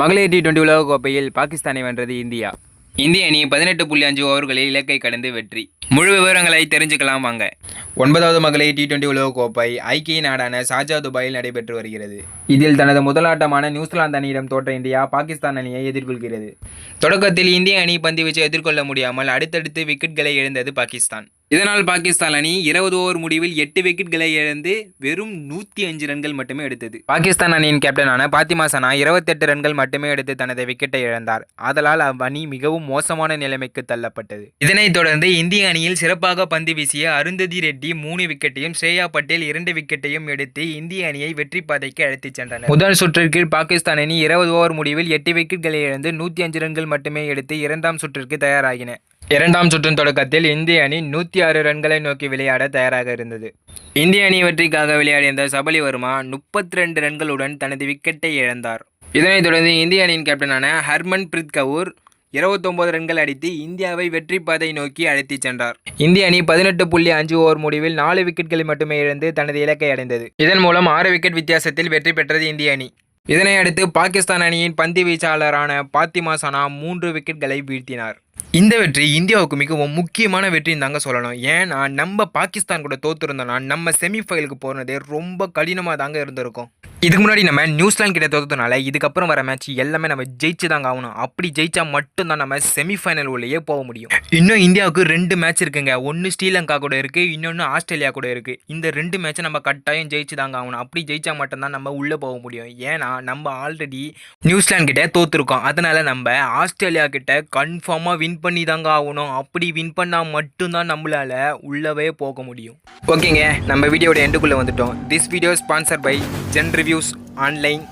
மகளிர் T twenty உலகக்கோப்பையில் பாகிஸ்தானை வென்றது இந்தியா. இந்திய அணி பதினெட்டு புள்ளி அஞ்சு ஓவர்களில் இலக்கை கடந்து வெற்றி. முழு விவரங்களை தெரிஞ்சுக்கலாம் வாங்க. ஒன்பதாவது மகளிர் டி டுவெண்டி உலகக்கோப்பை ஐக்கிய நாடான ஷார்ஜா துபாயில் நடைபெற்று வருகிறது. இதில் தனது முதலாட்டமான நியூசிலாந்து அணியிடம் தோற்ற இந்தியா பாகிஸ்தான் அணியை எதிர்கொள்கிறது. தொடக்கத்தில் இந்திய அணி பந்து வீச்சை எதிர்கொள்ள முடியாமல் அடுத்தடுத்து விக்கெட்களை இழந்தது பாகிஸ்தான். இதனால் பாகிஸ்தான் அணி இருபது ஓவர் முடிவில் எட்டு விக்கெட்களை இழந்து வெறும் நூற்றி அஞ்சு ரன்கள் மட்டுமே எடுத்தது. பாகிஸ்தான் அணியின் கேப்டனான பாத்திமா சனா இருபத்தெட்டு ரன்கள் மட்டுமே எடுத்து தனது விக்கெட்டை இழந்தார். ஆதலால் அவ்வணி மிகவும் மோசமான நிலைமைக்கு தள்ளப்பட்டது. இதனைத் தொடர்ந்து இந்திய அணியில் சிறப்பாக பந்து வீசிய அருந்ததி ரெட்டி மூணு விக்கெட்டையும் ஸ்ரேயா பட்டேல் இரண்டு விக்கெட்டையும் எடுத்து இந்திய அணியை வெற்றி பாதைக்கு அழைத்துச் சென்றனர். முதல் சுற்றிற்கு பாகிஸ்தான் அணி இருபது ஓவர் முடிவில் எட்டு விக்கெட்களை இழந்து நூற்றி அஞ்சு ரன்கள் மட்டுமே எடுத்து இரண்டாம் சுற்றிற்கு தயாராகின. இரண்டாம் சுற்றின் தொடக்கத்தில் இந்திய அணி நூற்றி ஆறு ரன்களை நோக்கி விளையாட தயாராக இருந்தது. இந்திய அணி வெற்றிக்காக விளையாடிய சபலி வர்மா முப்பத்தி ரெண்டு ரன்களுடன் தனது விக்கெட்டை இழந்தார். இதனைத் தொடர்ந்து இந்திய அணியின் கேப்டனான ஹர்மன் பிரீத் கவுர் இருபத்தொன்பது ரன்கள் அடித்து இந்தியாவை வெற்றி பாதை நோக்கி அழைத்துச் சென்றார். இந்திய அணி பதினெட்டு புள்ளி அஞ்சு ஓவர் முடிவில் நாலு விக்கெட்களை மட்டுமே இழந்து தனது இலக்கை அடைந்தது. இதன் மூலம் ஆறு விக்கெட் வித்தியாசத்தில் வெற்றி பெற்றது இந்திய அணி. இதனையடுத்து பாகிஸ்தான் அணியின் பந்து வீச்சாளரான பாத்திமா சனா மூன்று விக்கெட்களை வீழ்த்தினார். இந்த வெற்றி இந்தியாவுக்கு மிகவும் முக்கியமான வெற்றின்னு தாங்க சொல்லணும். ஏன்னா நம்ம பாகிஸ்தான் கூட தோத்துருந்தோம்னா நம்ம செமிஃபைனலுக்கு போனதே ரொம்ப கடினமாக தாங்க இருந்திருக்கும். இதுக்கு முன்னாடி நம்ம நியூசிலாந்து கிட்ட தோத்ததுனால இதுக்கப்புறம் வர மேட்ச் எல்லாமே நம்ம ஜெயிச்சு தாங்க ஆகணும். அப்படி ஜெயிச்சா மட்டும்தான் நம்ம செமிஃபைனல் உள்ளேயே போக முடியும். இன்னும் இந்தியாவுக்கு ரெண்டு மேட்ச் இருக்குங்க. ஒன்று ஸ்ரீலங்கா கூட இருக்குது இன்னொன்று ஆஸ்திரேலியா கூட இருக்குது இந்த ரெண்டு மேட்சை நம்ம கட்டாயம் ஜெயிச்சு தாங்க ஆகணும். அப்படி ஜெயிச்சா மட்டும்தான் நம்ம உள்ளே போக முடியும். ஏன்னா நம்ம ஆல்ரெடி நியூசிலாந்து கிட்ட தோத்துருக்கோம். அதனால நம்ம ஆஸ்திரேலியா கிட்ட கன்ஃபார்மாக வின் பண்ணி தாங்க ஆகணும். அப்படி வின் பண்ணால் மட்டும்தான் நம்மளால உள்ளவே போக முடியும். ஓகேங்க நம்ம வீடியோட எண்டுக்குள்ளே வந்துட்டோம். This video sponsor by Gen reviews online.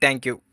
Thank you.